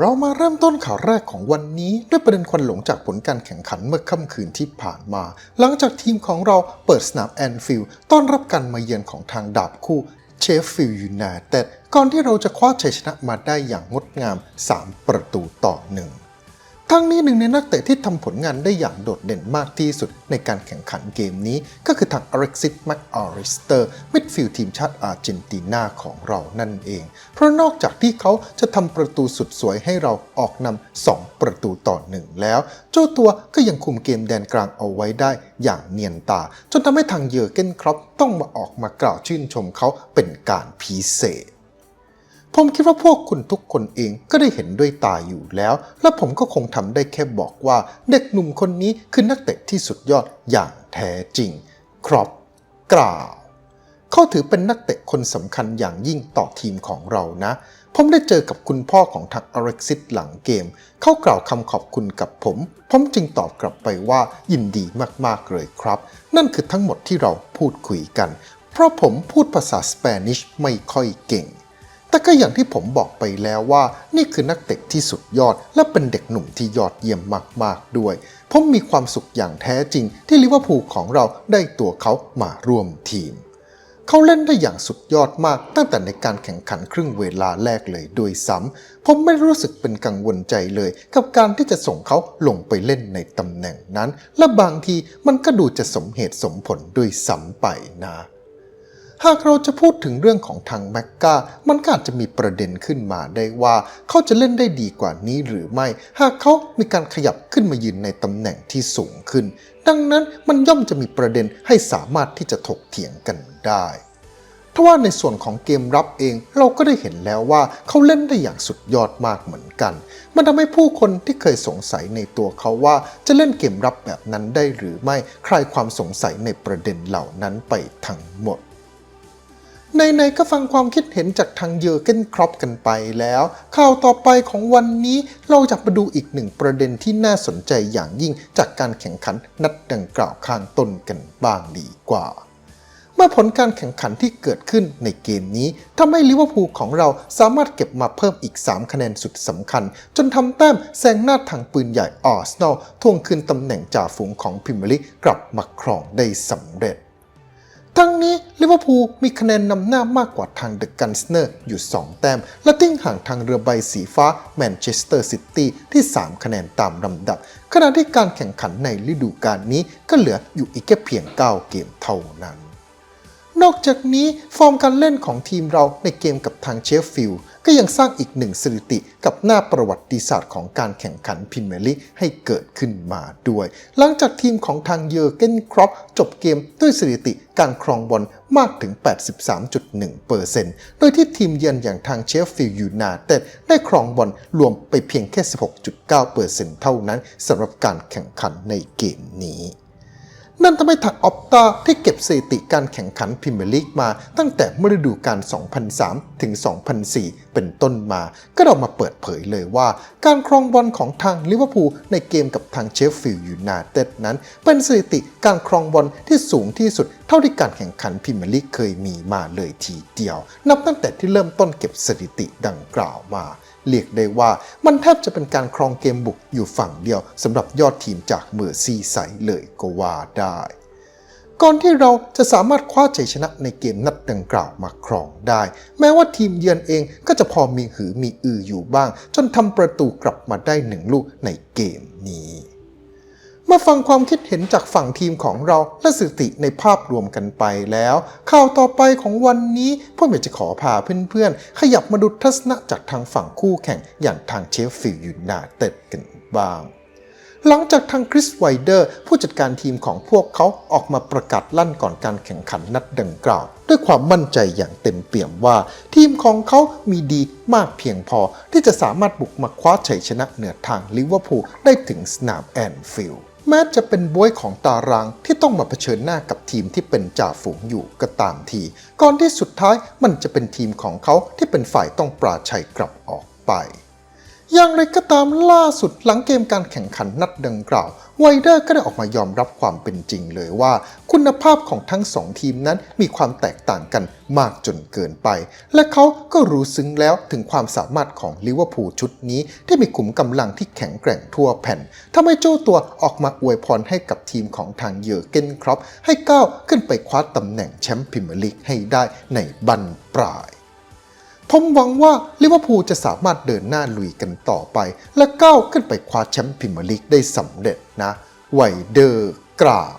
เรามาเริ่มต้นข่าวแรกของวันนี้ด้วยประเด็นควันหลงจากผลการแข่งขันเมื่อค่ำคืนที่ผ่านมา หลังจากทีมของเราเปิดสนามแอนฟิลด์ต้อนรับการมาเยือนของทางดาบคู่เชฟฟิลด์ยูไนเต็ดก่อนที่เราจะคว้าชัยชนะมาได้อย่างงดงาม 3 ประตูต่อหนึ่ง ทั้งนี้หนึ่งในนักเตะที่ทำผลงานได้อย่างโดดเด่นมากที่สุดในการแข่งขันเกมนี้ ก็คือทางอเล็กซิสแมคอาริสเตอร์มิดฟิลด์ทีมชาติอาร์เจนตินาของเรานั่นเอง เพราะนอกจากที่เขาจะทำประตูสุดสวยให้เราออกนำ2ประตูต่อหนึ่งแล้ว เจ้าตัวก็ยังคุมเกมแดนกลางเอาไว้ได้อย่างเนียนตา จนทำให้ทางเยอร์เกนครอปต้องมาออกมากล่าวชื่นชมเขาเป็นการพิเศษ ผมคิดว่าพวกคุณทุกคนเองก็ได้เห็นด้วยตาอยู่แล้ว และผมก็คงทำได้แค่บอกว่าเด็กหนุ่มคนนี้คือนักเตะที่สุดยอดอย่างแท้จริง ครอปกล่าว เขาถือเป็นนักเตะคนสำคัญอย่างยิ่งต่อทีมของเรานะ ผมได้เจอกับคุณพ่อของทักอเร็กซิสหลังเกม เขากล่าวคำขอบคุณกับผม ผมจึงตอบกลับไปว่ายินดีมากๆเลยครับ นั่นคือทั้งหมดที่เราพูดคุยกัน เพราะผมพูดภาษาสเปนิชไม่ค่อยเก่ง แต่ก็อย่างที่ผมบอกไปแล้วว่า นี่คือนักเตะที่สุดยอด และเป็นเด็กหนุ่มที่ยอดเยี่ยมมาก ๆ ด้วย ผมมีความสุขอย่างแท้จริง ที่ลิเวอร์พูลของเราได้ตัวเขามาร่วมทีม เขาเล่นได้อย่างสุดยอดมากตั้งแต่ในการแข่งขันครึ่งเวลาแรกเลยด้วยซ้ำผมไม่รู้สึกเป็นกังวลใจเลย กับการที่จะส่งเขาลงไปเล่นในตำแหน่งนั้น และบางทีมันก็ดูจะสมเหตุสมผลด้วยซ้ำไปนะ หากเราจะพูดถึงเรื่องของทางแม็กกามันก็อาจจะมีประเด็นขึ้นมาได้ว่า เขาจะเล่นได้ดีกว่านี้หรือไม่ หากเขามีการขยับขึ้นมายืนในตำแหน่งที่สูงขึ้น ดังนั้นมันย่อมจะมีประเด็นให้สามารถที่จะถกเถียงกันได้ทว่าในส่วนของเกมรับเองเราก็ได้เห็นแล้วว่าเขาเล่นได้อย่างสุดยอดมากเหมือนกัน มันทำให้ผู้คนที่เคยสงสัยในตัวเขาว่าจะเล่นเกมรับแบบนั้นได้หรือไม่คลายความสงสัยในประเด็นเหล่านั้นไปทั้งหมด ในๆก็ฟังความคิดเห็นจากทางเยอร์เกนครอปกันไปแล้ว ข่าวต่อไปของวันนี้เราจะมาดูอีกหนึ่งประเด็นที่น่าสนใจอย่างยิ่งจากการแข่งขันนัดดังกล่าวข้างต้นกันบ้างดีกว่า เมื่อผลการแข่งขันที่เกิดขึ้นในเกมนี้ทำให้ลิเวอร์พูลของเราสามารถเก็บมาเพิ่มอีก 3 คะแนนสุดสำคัญ จนทำแต้มแซงหน้าทางปืนใหญ่อาร์เซนอลทวงคืนตำแหน่งจ่าฝูงของพรีเมลีกกลับมาครองได้สำเร็จ ทั้งนี้ลิเวอร์พูลมีคะแนนนำหน้ามากกว่าทางเดอะกันสเนอร์อยู่ 2 แต้ม และทิ้งห่างทางเรือใบสีฟ้าแมนเชสเตอร์ซิตี้ที่ 3 คะแนนตามลำดับ ขณะที่การแข่งขันในฤดูกาลนี้ก็เหลืออยู่อีกแค่เพียง 9 เกมเท่านั้น นอกจากนี้ฟอร์มการเล่นของทีมเราในเกมกับทางเชฟฟิลด์ ก็ยังสร้างอีกหนึ่งสถิติกับหน้าประวัติศาสตร์ของการแข่งขันพรีเมลีกให้เกิดขึ้นมาด้วย หลังจากทีมของทางเยอร์เกนครอปจบเกมด้วยสถิติการครองบอลมากถึง 83.1%โดยที่ทีมเยือนอย่างทางเชฟฟิลด์ยูไนเต็ดได้ครองบอลรวมไปเพียงแค่ 16.9%เท่านั้นสำหรับการแข่งขันในเกมนี้ นั่นทำให้ทางออปตาที่เก็บสถิติการแข่งขันพรีเมียร์ลีกมา ตั้งแต่เมื่อฤดูกาล 2003 ถึง 2004 เป็นต้นมา ก็เรามาเปิดเผยเลยว่า การครองบอลของทางลิเวอร์พูลในเกมกับทางเชฟฟิลด์ยูไนเต็ดนั้น เป็นสถิติการครองบอลที่สูงที่สุดเท่าที่การแข่งขันพรีเมียร์ลีกเคยมีมาเลยทีเดียว นับตั้งแต่ที่เริ่มต้นเก็บสถิติดังกล่าวมา เรียกได้ว่ามันแทบจะเป็นการครองเกมบุกอยู่ฝั่งเดียวสำหรับยอดทีมจากเมอร์ซีไซเลยก็ว่าได้ ก่อนที่เราจะสามารถคว้าชัยชนะในเกมนัดดังกล่าวมาครองได้ แม้ว่าทีมเยือนเองก็จะพอมีหือมีอืออยู่บ้าง จนทำประตูกลับมาได้หนึ่งลูกในเกมนี้ มื่อฟังความคิดเห็นจากฝั่งทีมของเราและสติในภาพรวมกันไปแล้ว ข่าวต่อไปของวันนี้พ่อเมจะขอพาเพื่อนๆ ขยับมาดูทัศนะจากทางฝั่งคู่แข่งอย่างทางเชฟฟิลด์ยูไนเต็ดกันบ้างหลังจากทางคริสไวเดอร์ ผู้จัดการทีมของพวกเขาออกมาประกาศลั่นก่อนการแข่งขันนัดดังกล่าว ด้วยความมั่นใจอย่างเต็มเปี่ยมว่า ทีมของเขามีดีมากเพียงพอที่จะสามารถบุกมาคว้าชัยชนะเหนือทางลิเวอร์พูลได้ถึงสนามแอนฟิลด์ แม้จะเป็นบวยของตารางที่ต้องมาเผชิญหน้ากับทีมที่เป็นจ่าฝูงอยู่ก็ตามที ก่อนที่สุดท้ายมันจะเป็นทีมของเขาที่เป็นฝ่ายต้องปราชัยกลับออกไป อย่างไรก็ตามล่าสุดหลังเกมการแข่งขันนัดดังกล่าวไวเดอร์ก็ได้ออกมายอมรับความเป็นจริงเลยว่า คุณภาพของทั้งสองทีมนั้นมีความแตกต่างกันมากจนเกินไป และเขาก็รู้ซึ้งแล้วถึงความสามารถของลิเวอร์พูลชุดนี้ ที่มีขุมกำลังที่แข็งแกร่งทั่วแผ่นทำให้เจ้าตัวออกมาอวยพรให้กับทีมของทางเยอร์เกนครอปให้ก้าวขึ้นไปคว้าตำแหน่งแชมป์พรีเมียร์ลีกให้ได้ในบันปลาย ผมหวังว่าลิเวอร์พูลจะสามารถเดินหน้าลุยกันต่อไป และก้าวขึ้นไปคว้าแชมป์พรีเมียร์ลีกได้สำเร็จนะไวเดอร์กล่าว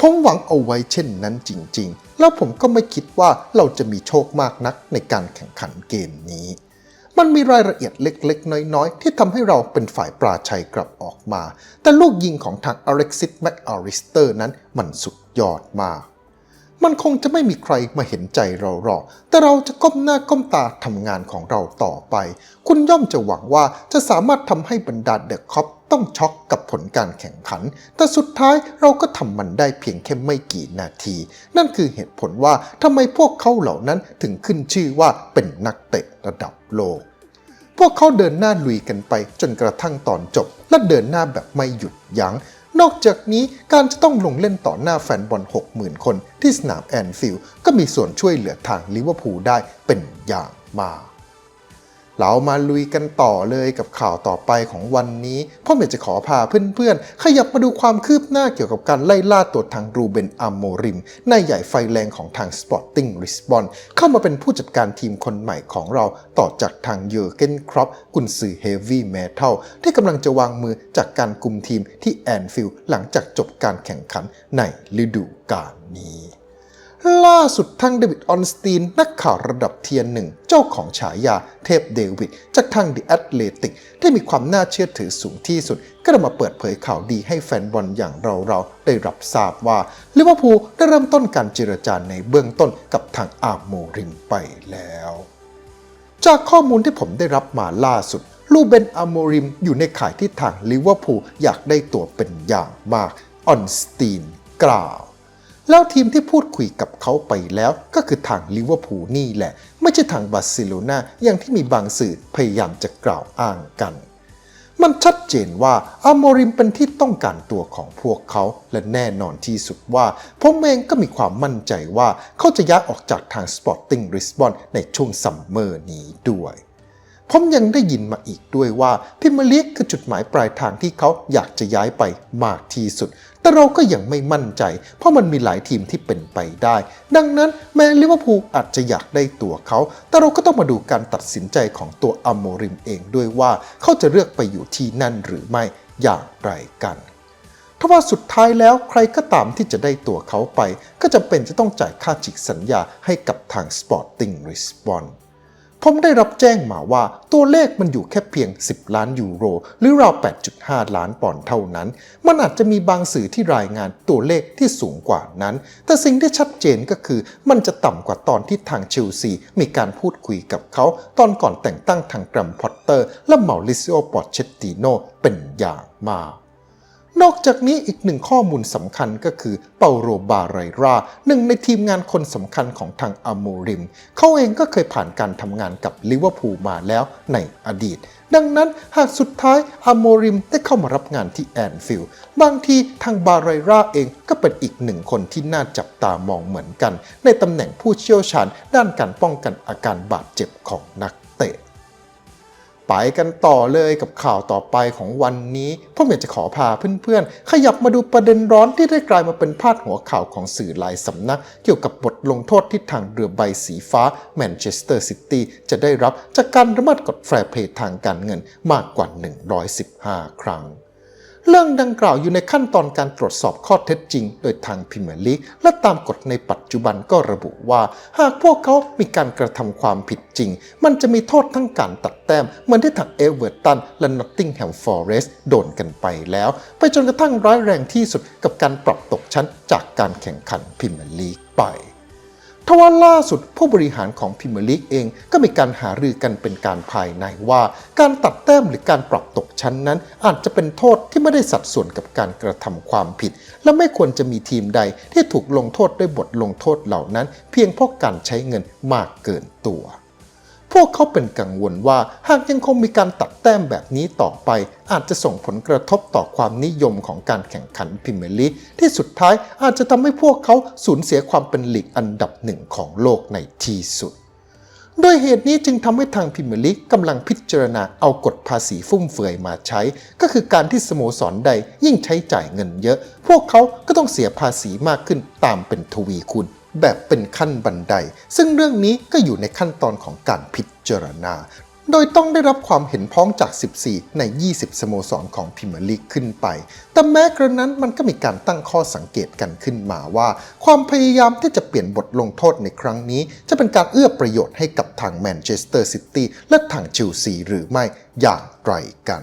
ผมหวังเอาไว้เช่นนั้นจริง ๆ แล้วผมก็ไม่คิดว่าเราจะมีโชคมากนักในการแข่งขันเกมนี้ มันมีรายละเอียดเล็กๆ น้อย ๆ ที่ทำให้เราเป็นฝ่ายปราชัยกลับออกมา แต่ลูกยิงของทางอเล็กซิสแมคอาริสเตอร์นั้นมันสุดยอดมาก มันคงจะไม่มีใครมาเห็นใจเราหรอก แต่เราจะก้มหน้าก้มตาทำงานของเราต่อไป คุณย่อมจะหวังว่าจะสามารถทำให้บรรดาเดอะคอปต้องช็อกกับผลการแข่งขัน แต่สุดท้ายเราก็ทำมันได้เพียงแค่ไม่กี่นาที นั่นคือเหตุผลว่าทำไมพวกเขาเหล่านั้นถึงขึ้นชื่อว่าเป็นนักเตะระดับโลกพวกเขาเดินหน้าลุยกันไปจนกระทั่งตอนจบ และเดินหน้าแบบไม่หยุดยัง้ง นอกจากนี้การจะต้องลงเล่นต่อหน้าแฟนบอล 60,000 คนที่สนามแอนฟิลด์ก็มีส่วนช่วยเหลือทางลิเวอร์พูลได้เป็นอย่างมาก เรามาลุยกันต่อเลยกับข่าวต่อไปของวันนี้พ่อเมจะขอพาเพื่อนๆ ขยับมาดูความคืบหน้าเกี่ยวกับการไล่ล่าตัวทางรูเบนอัมโมริมนายใหญ่ไฟแรงของทาง Sporting Lisbon เข้ามาเป็นผู้จัดการทีมคนใหม่ของเราต่อจากทางเยอร์เกนครอปกุนซือเฮฟวี่เมทัลที่กำลังจะวางมือจากการกลุ่มทีมที่แอนฟิลด์หลังจากจบการแข่งขันในฤดูกาลนี้ ล่าสุดทางเดวิดออนสตีน นักข่าวระดับเทียนหนึ่ง เจ้าของฉายาเทพเดวิด จากทาง The Athletic ที่มีความน่าเชื่อถือสูงที่สุด ก็ได้มาเปิดเผยข่าวดีให้แฟนบอลอย่างเราๆได้รับทราบว่าลิเวอร์พูลได้เริ่มต้นการเจรจาในเบื้องต้นกับทางอาร์โมริมไปแล้ว จากข้อมูลที่ผมได้รับมาล่าสุด ลูเบนอาโมริมอยู่ในข่ายที่ทางลิเวอร์พูลอยากได้ตัวเป็นอย่างมากออนสตีนกล่าว แล้วทีมที่พูดคุยกับเขาไปแล้วก็คือทางลิเวอร์พูลนี่แหละ ไม่ใช่ทางบาร์เซโลนาอย่างที่มีบางสื่อพยายามจะกล่าวอ้างกัน มันชัดเจนว่าอาโมริมเป็นที่ต้องการตัวของพวกเขา และแน่นอนที่สุดว่าผมเองก็มีความมั่นใจว่าเขาจะย้ายออกจากทาง Sporting Lisbon ในช่วงซัมเมอร์นี้ด้วย ผมยังได้ยินมาอีกด้วยว่าพิมลีกคือจุดหมายปลายทางที่เขาอยากจะย้ายไปมากที่สุด แต่เราก็ยังไม่มั่นใจ เพราะมันมีหลายทีมที่เป็นไปได้ ดังนั้นแม้ลิเวอร์พูลอาจจะอยากได้ตัวเขา แต่เราก็ต้องมาดูการตัดสินใจของตัวอัมโมริมเองด้วยว่าเขาจะเลือกไปอยู่ที่นั่นหรือไม่อย่างไรกันทว่าสุดท้ายแล้วใครก็ตามที่จะได้ตัวเขาไป ก็จำเป็นจะต้องจ่ายค่าฉีกสัญญาให้กับทาง Sporting Lisbon ผมได้รับแจ้งมาว่าตัวเลขมันอยู่แค่เพียง 10 ล้านยูโร หรือราว 8.5 ล้านปอนด์เท่านั้น มันอาจจะมีบางสื่อที่รายงานตัวเลขที่สูงกว่านั้น แต่สิ่งที่ชัดเจนก็คือ มันจะต่ำกว่าตอนที่ทางเชลซีมีการพูดคุยกับเขา ตอนก่อนแต่งตั้งทางกรัมพอตเตอร์ และเมาริซิโอปอร์เชตติโนเป็นอย่างมาก นอกจากนี้อีกหนึ่งข้อมูลสำคัญก็คือเปาโรบาไรราหนึ่งในทีมงานคนสำคัญของทางอาโมริม เขาเองก็เคยผ่านการทำงานกับลิเวอร์พูลมาแล้วในอดีต ดังนั้นหากสุดท้ายอาโมริมได้เข้ามารับงานที่แอนฟิลด์บางทีทางบาไรราเองก็เป็นอีกหนึ่งคนที่น่าจับตามองเหมือนกัน ในตำแหน่งผู้เชี่ยวชาญด้านการป้องกันอาการบาดเจ็บของนักเตะ ไปกันต่อเลยกับข่าวต่อไปของวันนี้ผมอยากจะขอพาเพื่อนๆ ขยับมาดูประเด็นร้อนที่ได้กลายมาเป็นพาดหัวข่าวของสื่อหลายสำนัก เกี่ยวกับบทลงโทษที่ทางเรือใบสีฟ้าแมนเชสเตอร์ซิตี้จะได้รับจากการระมัดกดแฟร์เพย์ทางการเงินมากกว่า 115 ครั้ง เรื่องดังกล่าวอยู่ในขั้นตอนการตรวจสอบข้อเท็จจริง โดยทางพรีเมียร์ลีกและตามกฎในปัจจุบันก็ระบุว่า หากพวกเขามีการกระทำความผิดจริง มันจะมีโทษทั้งการตัดแต้มเหมือนที่ทางเอเวอร์ตันและนอตติงแฮมฟอร์เรสต์โดนกันไปแล้ว ไปจนกระทั่งร้ายแรงที่สุดกับการปรับตกชั้นจากการแข่งขันพรีเมียร์ลีกไป ทว่าล่าสุดผู้บริหารของพิมลิกเองก็มีการหารือกันเป็นการภายในว่า การตัดแต้มหรือการปรับตกชั้นนั้น อาจจะเป็นโทษที่ไม่ได้สัดส่วนกับการกระทำความผิด และไม่ควรจะมีทีมใดที่ถูกลงโทษด้วยบทลงโทษเหล่านั้น เพียงเพราะการใช้เงินมากเกินตัว พวกเขาเป็นกังวลว่าหากยังคงมีการตัดแต้มแบบนี้ต่อไป อาจจะส่งผลกระทบต่อความนิยมของการแข่งขันพรีเมียร์ลีกที่สุดท้ายอาจจะทำให้พวกเขาสูญเสียความเป็นลีกอันดับหนึ่งของโลกในที่สุดโดยเหตุนี้จึงทำให้ทางพรีเมียร์ลีกกำลังพิจารณาเอากฎภาษีฟุ่มเฟือยมาใช้ ก็คือการที่สโมสรใดยิ่งใช้จ่ายเงินเยอะ พวกเขาก็ต้องเสียภาษีมากขึ้นตามเป็นทวีคูณ แบบเป็นขั้นบันได ซึ่งเรื่องนี้ก็อยู่ในขั้นตอนของการพิจารณา โดยต้องได้รับความเห็นพ้องจาก 14 ใน 20 สโมสรของพรีเมียร์ลีกขึ้นไป แต่แม้กระนั้นมันก็มีการตั้งข้อสังเกตกันขึ้นมาว่า ความพยายามที่จะเปลี่ยนบทลงโทษในครั้งนี้ จะเป็นการเอื้อประโยชน์ให้กับทางแมนเชสเตอร์ซิตี้และทางชิลซีหรือไม่อย่างไรกัน